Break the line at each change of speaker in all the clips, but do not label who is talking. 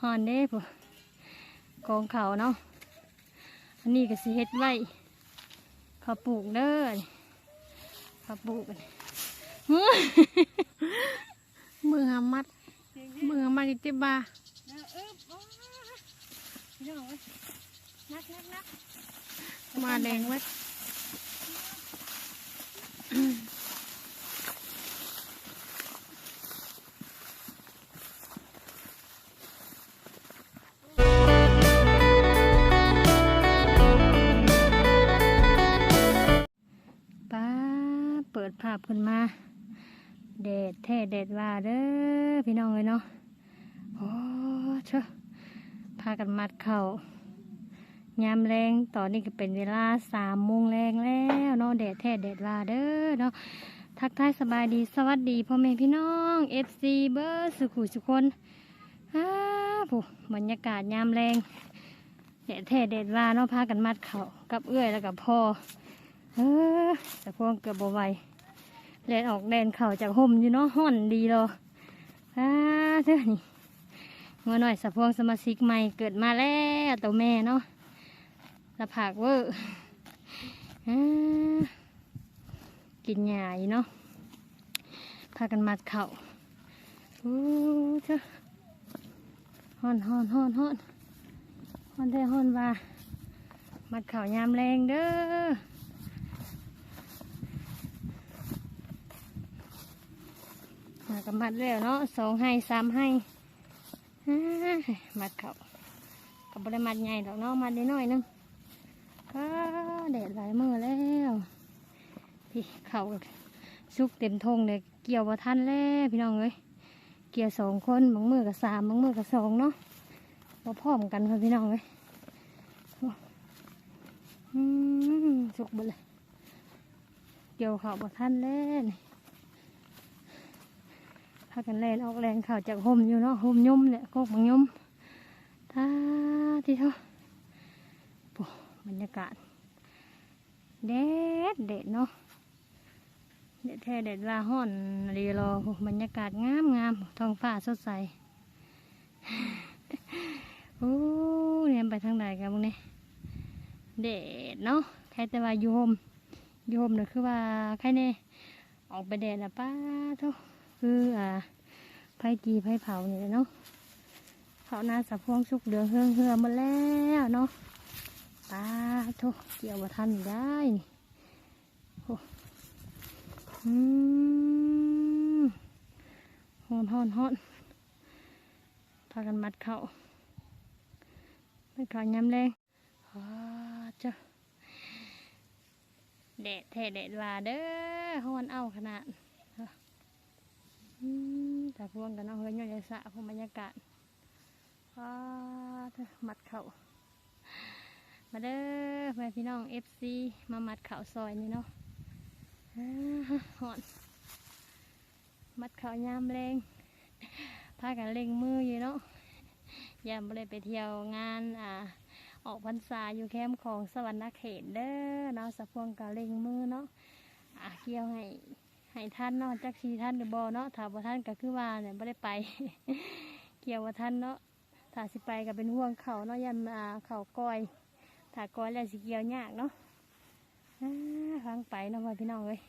ฮอนเด้ผู้กองเขาเนาะ อันนี้ก็สิเฮ็ดไว้เขาปลูกเด้อเขาปลูกมือ
มือหามัด มือหามัดอยู่ที่บา
เออว้าพี่น้องเอ้ยนักนักนัก
มาแดงไว้
ป้ แท้แดดว่าเด้อพี่น้องเลยเนาะโอ้เชอะพากันมัดเข่ายามแรงตอนนี้ก็เป็นเวลาสามโมงแรงแล้วเนาะแดดแท้แดดว่าเด้อเนาะทักทายสบายดีสวัสดีพ่อแม่พี่น้องเอฟซีเบอร์สุขุสุคนอ้าผู้บรรยากาศยามแรงแดดแท้แดดว่าเนาะพากันมัดเข่ากับเอื้อยแล้วกับพ่อเออแต่พวกเกือบบไหว แลนออกแดนเข่าจากห่มอยู่เนาะห่อนดีเลยอ่าเท่านี่เมื่อหน่อยสะพวงสมาชิกใหม่เกิดมาแล้วตัวแม่เนาะละผักเวอร์อกินหญ้าอยู่เนาะพากันมัดเข่าอู้เท่าห่อนห่อนห่อนห่อนห่อนแท้ห่อนว่ามัดเข่ายามแรงเด้อากำมัดแล้วเนาะสองให้สามให้อ่ามัดเขากับบริมัดใหญ่ดอกเนาะมัดนิดหน่อยนึงก็แดดหลายมือแล้วพี่เขาก็สุกเต็มทงเลยเกี่ยวบ่ทันแล้วพี่น้องเอ้ยเกี่ยวสองคนบางมือกับสามบางมือกับสองเนาะมาพร้อมกันค่ะพี่น้องเอ้ยสุกหมดเลยเกี่ยวเขาบ่ทันแล้วากันแลนออกแรงข่าวจากห่มอยู่เนาะห่มยุ่มเนี่ยโคกบังยุ่มท่าที่เท่าโอ้บรรยากาศแดดเด็ดเนาะเด็ดแท้เด็ดว่าห้อนรีรอบรรยากาศงามงามท้องฟ้าสดใสโอ้เนี่ยไปทางไหนกันบุ้งเนี่ยเด็ดเนาะใครแต่ว่าอยู่ห่มอยู่ห่มเนี่ยคือว่าใครเนี่ยออกไปแดดนะป้าเท่า คืออ่าไผ่จีไผ่เผาเนี่ยเนาะเผาหน้าสะพวงสุกเหลือเฮืองเฮือมาแล้วเนาะตาโทเกี่ยวมาทันได้นี่โอ้อืมฮอนฮอนฮอนพากันมัดเข่าไม่ขาย้ำแรงอ้าจ้ะแดดแท้แดดว่าเด้อฮอนเอาขนาด แต่พวงกันเอาะเฮ้ยย่อยสะพวงบรรยากาศว้ามัดเข่ามาเด้อแม่พี่น้องเอฟซีมามัดเข่าซอยนี่เนาะอ่าหอน มัดเข่ายามแรงพากันเล็งมืออยู่เนาะยามบ่ได้ไปเที่ยวงานอ่าออกพรรษาอยู่แคมป์ของสวรรค์เขตเด้อเนาะสะพวงกับเล็งมือเนาะอ่าเกี่ยวให้ ให้ท่านเนาะจักสีท่านหรือบอเนาะถ้าบ่ท่านก็คือว่าเนี่ยไม่ได้ไป เกี่ยวว่าท่านเนาะถ้าสิไปก็เป็นห่วงเขาเนาะยันอ่าเขาก้อยถ้าก้อยแล้วสิเกี่ยวยากเนาะอ่าฟังไปเนาะพ่อพี่น้องเอ้ย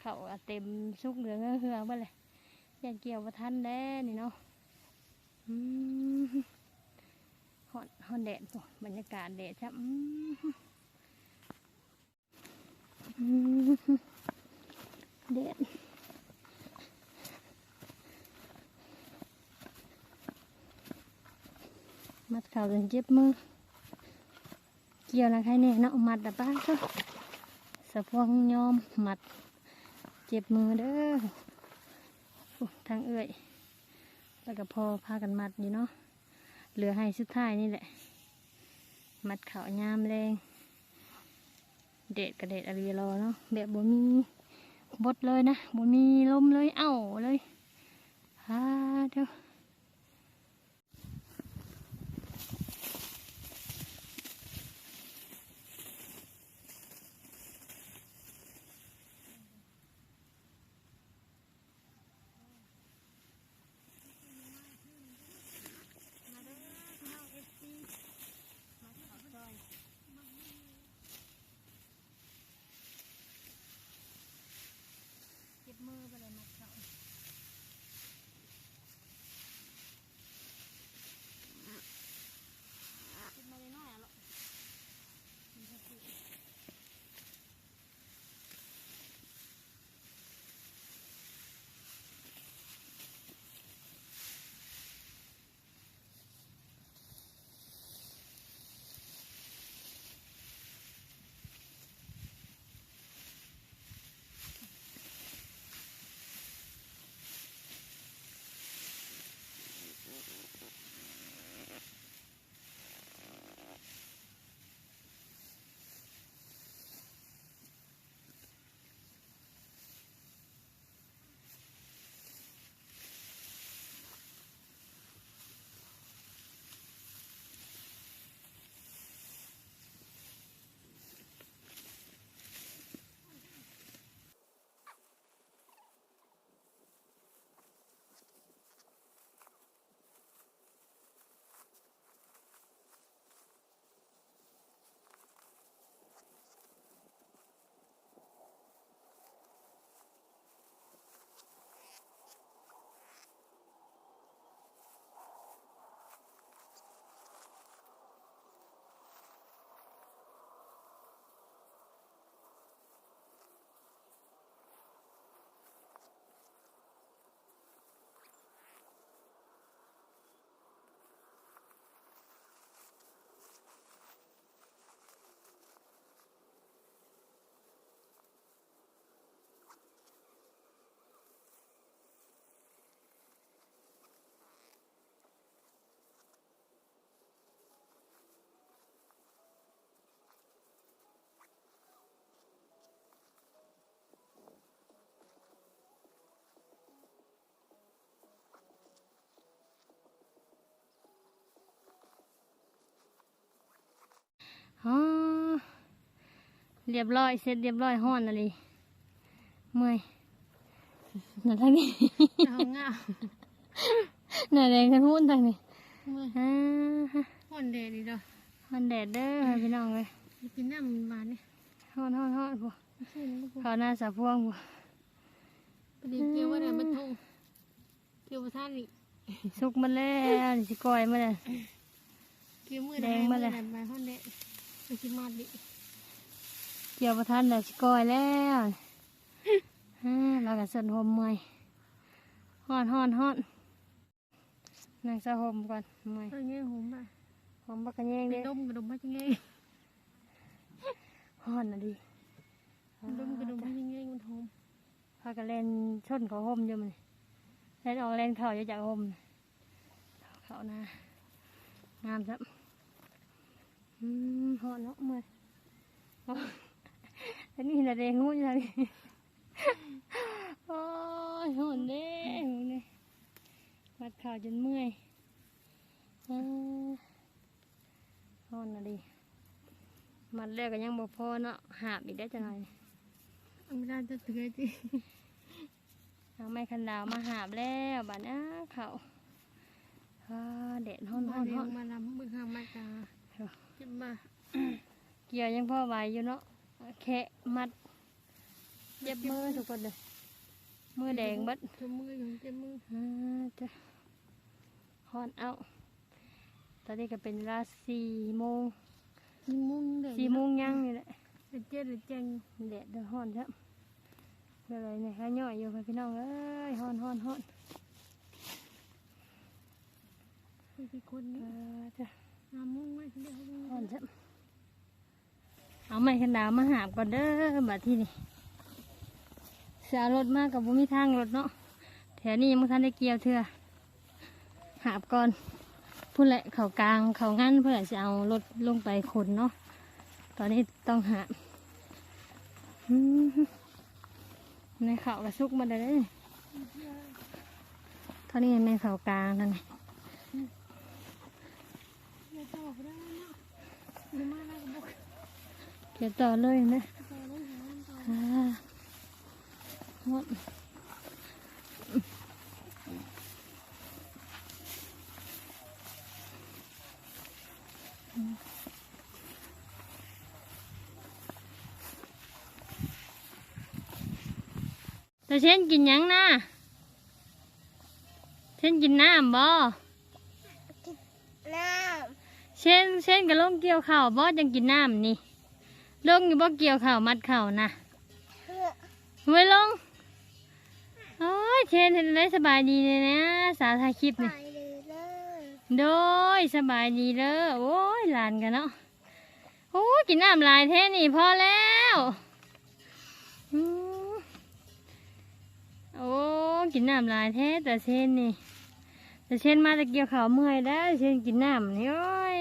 เขาเต็มซุกเหลืองเหือๆบ่เลยยันเกี่ยวว่าท่านแน่นี่เนาะฮอนฮอนแดดโอ้บรรยากาศแดดจ้ะ อืมอืมเด็ดมัดเข่าจนเจ็บมือ เกี่ยวนะใครเนี่ยเนาะมัดแต่ป้าก็สะพวงยอมมัด เจ็บมือเด้อโอ้ทางเอื้อยแล้วก็พอพากันมัดอยู่เนาะเหลือให้สุดท้ายนี่แหละ มัดเข่ายามแรง เด็ดกระเด็ดอะไรรอเนาะแบบบ่มี บดเลยนะบ่มีลมเลยเอ้าเลยฮ่าเดี๋ยว เรียบร้อยเสร็จเรียบร้อยห้อนอะไรเมื่อยน่ะทางนี้
เอาเงา
น่ะแดงกันหุ้นทางนี้
เมื่อย
อ่าฮะ
ห่อนแดดดีดอก
ฮ้อนแดดเด้อพี่น้องเลย
กินน้ำมันหวานนี่
ฮ้อนฮ้อนฮ้อนพวก
ไม่ใช่นะพวก
เขาหน้าสะพวงพวก
พอดีเกี่ยวว่าอะไรมันทงเกี่ยวประทานนี่
สุกมาแล้วนี่สิก้อยมาแล้ว
เกี่ยวมือ
แด
แด
ง
ง
มา
มา
เล
เลยยใบห่อนแดดไปกินมาดิ
เกี่ยวประทันแล้วสิก้อยแล้วอ่าเราก็สนหมเมื่อยฮ้อนฮ้อนฮ้อนนั่งสะหมก่อนเมื่อย
เอาเงี้ยผมไป
หอมบักกะแยง
ไป
เด้
ดมกระดมมาจังไง
ฮ้อนน่ะดิ
ดมกระดมมาจังไงมันหอม
พากันเล่นชนเขาห่มอยู่มันเล่นออกเล่นเข่าอยู่จากห่มเขาหน้างามครับอืมฮ้อนเนาะเมื่อย เอาอันนี้น่ะแดงงูอยู่ทางนี้โอ้ยฮ้อนเด้หูนี่มัดเข่าจนเมื่อยอ่าฮ้อนน่ะดิมัดแล้วก็ยังบ่พอเนาะหาบอีกได้จังไง
เอาไม่ได้จะเตือนจี
เอาไม้คันดาวมาหาบแล้วบาดนี้เขาอ่าแดดฮ้อน
มา
ฮ้อน
เลี้ย
ฮ้
ง
อน
มาลำมือข้างมาตาจิบมา
เกี่ยวยังพ่อไหวอยู่เนาะ แค่มัดเจ็บมือทุกคนเลยมือแดงเบัด
จมืออยู่เจ็บมือ
อ่าจ้ะฮ้อนเอาตอนนี้ก็เป็นเวลาสี่โมง
สี่โมงแดด
สี่โมงยังนี่แหละ
เจ็ดเจ็ดเจ็ด
แดดเดือดฮ้อนจ้ะเพื่ออะไรเนี่ยข้าย่อยอยู่ค่ะพี่น้องเอ้ยฮ้อนฮ้อนฮ้อน
สี่คนนี้
อ่าจ้ะ
น้ำมุ่งไว้เดียว
ก่อนจะ เอาไม้ขนดาวมาหาบก่อนเด้อบัดที่นี่เสียรถมากกับบ่มีทางรถเนาะแถวนี้ยังไม่ทันได้เกี่ยวเถื่อหาบก่อนพูดแหละเขากลางเขางั้นเพื่อจะเอารถลงไปขนเนาะตอนนี้ต้องหาในเขากระซุกมาได้เลยเท่านี้ในเขากลางนั่นนี่
เดี๋ยวต่อได้เนาะหรือมาได้ก็บอก
เกี่ยวต่อเลยนะ
ต่อได้หาต่อ
อ่าหมดแต่เช่นกินหยังนะเช่นกินน้ำบ่
น้
เช่นเช่นกับลงเกี่ยวข้าวบ่จังกินน้ำนี่ ลงอยู่บ่เกี่ยวข้าวมัดข้าวนะำไว้ลงโอ้ยเชนเห็นได้สบายดีเลยนะ สาวถ่ายคลิป
ไป
นี่
เลยเลย
โดยสบายดีเลยโอ้ยหลานกันเนาะโอ้ยกินน้ำลายแท้นี่พอแล้วอืมโอ้กินน้ำลายแท้แต่เชนนี่แต่เชนมาตะเกียวขาวเมื่อยได้วเชนกินน้ำนี่โอ้ย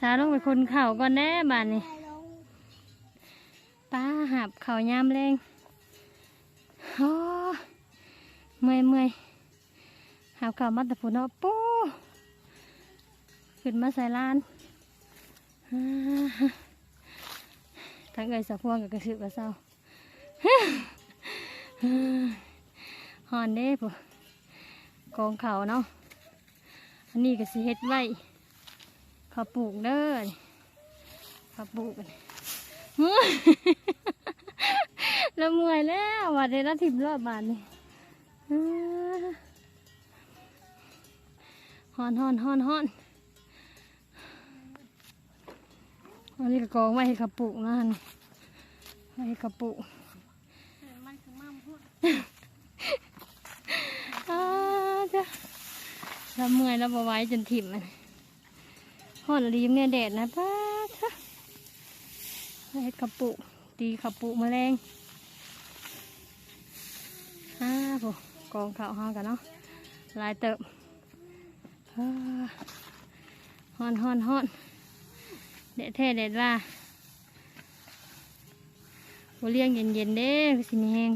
สาลงไปคนเข่าก่อนแน่บ้านนี่
ป้า
หับเขายามแรงโอ้เมื่อยเมื่อยหับเขามาแต่ผุนเอาปูขึ้นมาใส่ลานอ่าทั้งเอ่ยสะพวงกับกระสือกระเซาฮอนเด้ปูกองเขาเนาะอันนี้ก็สิเฮ็ดไว้ เขาปลูกเด้อนี่เขาปลูกกันเมื่อยแล้วยแล้ววัดเดยวเราทิมรอบบานนี่ฮอนฮอนฮอนฮอนอันนี้ก็กองไว้ให้ขับปลูกนะฮะนี่ไว้ให้ขับปลูก
มันคือมั่มพูด
อ้าจ้ะเราเมื่อยแล้วบไหว้จนถิ่มมัน ฮอนรีมเนี่ยแดดนะป้าจ้ะไว้ให้ขับปลูกตีขับปลูกแมลงอ่าโหกองข้าวห้ากันเนาะหลายเติบอ่าฮอนฮอนฮอนเด็ดแท้เด็ดว่าบเลี้ยงเย็นเย็นๆเด้คือสิมีแห้ง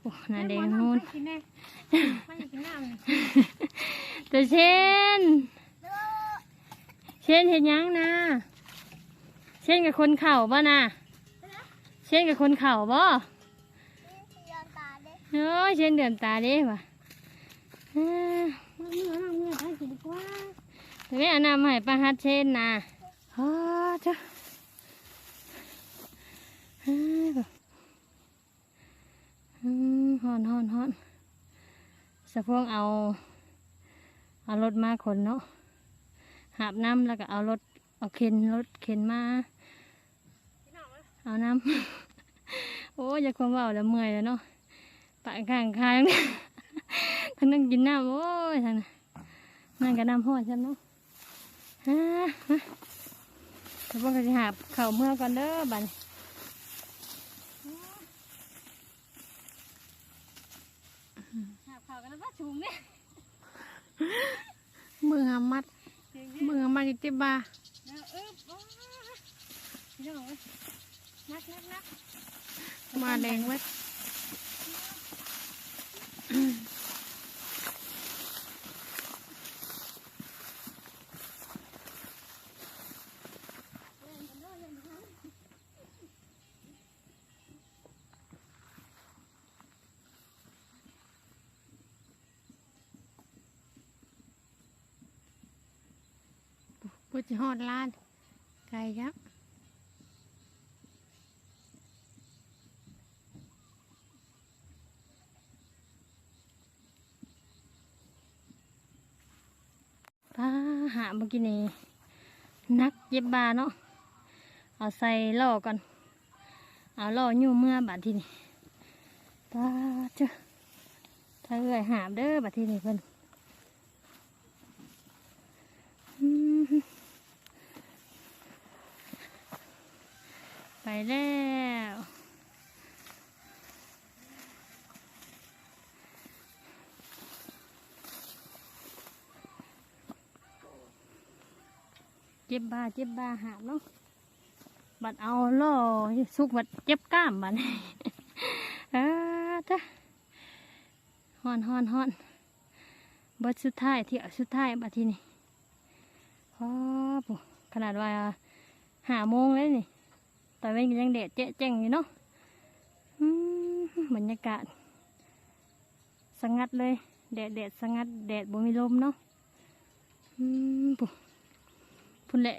โอ้หน้าแดงนูน
กินแน่ไม่กินน้ำเลย
แต่เช่น เช่นเห็นยังนะ เช่นกับคนเข่าบ่นะเช่นกับคนเข่าบ่
ยอนตาเด้
เอ้ยเช่นเดือนตาเด้ว่ะอ่า
เมื่อเมื่อให้กินกว่า
เดี๋ยวแม่เอาน้ำมาให้ป้าฮัดเช่นนะอ๋อจ้ะอ่าบ่อืมฮอนฮอนฮอนสะพวงเอา เอารถมาขนเนาะ หาบน้ำแล้วก็เอารถเอาเข็นรถเข็นมาเอาน้ำ โอ้ยอย่าความเว่าแล้วเมื่อยแล้วเนาะปะข้างคางทั้งนั้นกินน้ำโอ้ยทางนั้นนั่นก็น้ำห้อนฉันเนาะฮ่ามาแต่พวกก็จะหาเข่าวเมื่อก่อนเด้อบัดนหาข่าวกันแล้วว่าชุมเนี่ย
มือหามัด มือมามัดอยู่ที่บ่ามาแดงว้พุ ทธฮอดล้านไก่ยักษ์
ป้าหาเมื่อกี้นี่นักเย็บบาเนาะเอาใส่ล่อก่อนเอาล่อยู่เมื่อบาดที่นี่ป้าเจ้าถ้าเอ่ยหาเด้อบาดที่นี่เพิ่น ไปแล้วเจ็บบาเจ็บบาหาเนาะบัดเอาล่อสุกบัดเจ็บกล้ามบัดอ่าจ้ะฮอนฮอนฮอนบัดสุดท้ายเที่เอาสุดท้ายบัดทีนี่พอขนาดว่าหาโมงเลยนี่ ตอนเว้นยังแดดเจ๊ะแจ้งอยู่เนาะอืมบรรยากาศสงัดเลยแดดแดดสงัดแดดบ่มีลมเนาะอืมปุ๊พุ่นแหละ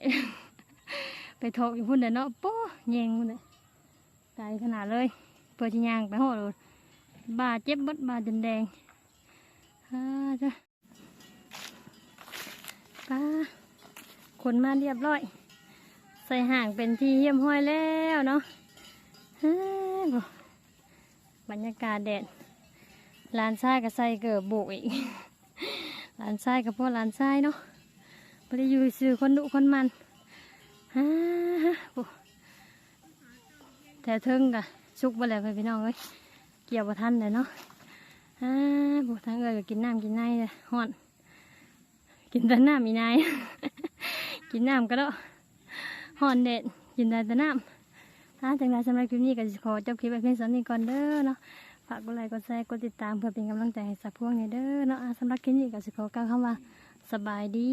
ไปทอกอยู่พุ่นเด้เนาะโป้แยงพุ่นเลยไกลขนาดเลยเปิดที่ยางไปหอดบาดเจ็บบัดบาดจนแดงฮ่าจ้ะป้าคนมาเรียบร้อย ใส่ห่างเป็นที่เยี่ยมห้อยแล้วเนาะบรรยากาศแดดลานทรายก็ใส่เกิดบุกอีกลานทรายกับพ่อลานทรายเนาะไปได้อยู่สื่อคนดุคนมันฮ่าบ่แต่เทิงกะชุกไปแล้วพี่น้องเอ้ยเกี่ยวประทันเลยเนาะฮ่าบุทั้งเอ้ยก็กินน้ำกินไนเลยฮ้อน กินแต่น้ำมีไนกินน้ำก็แล้ว หอนเด็ดกินได้แต่น้ำถ้าจังไรสำหรับคลิปนี้ก็จะขอจบคลิปไปเพียงสำนี้ก่อนเด้อเนาะฝากกดไลค์กดแชร์กดติดตามเพื่อเป็นกำลังใจให้สักพวกนี้เด้อเนาะอะสำหรับคลิปนี้ก็จะขอกล่าวคำว่าสบายดี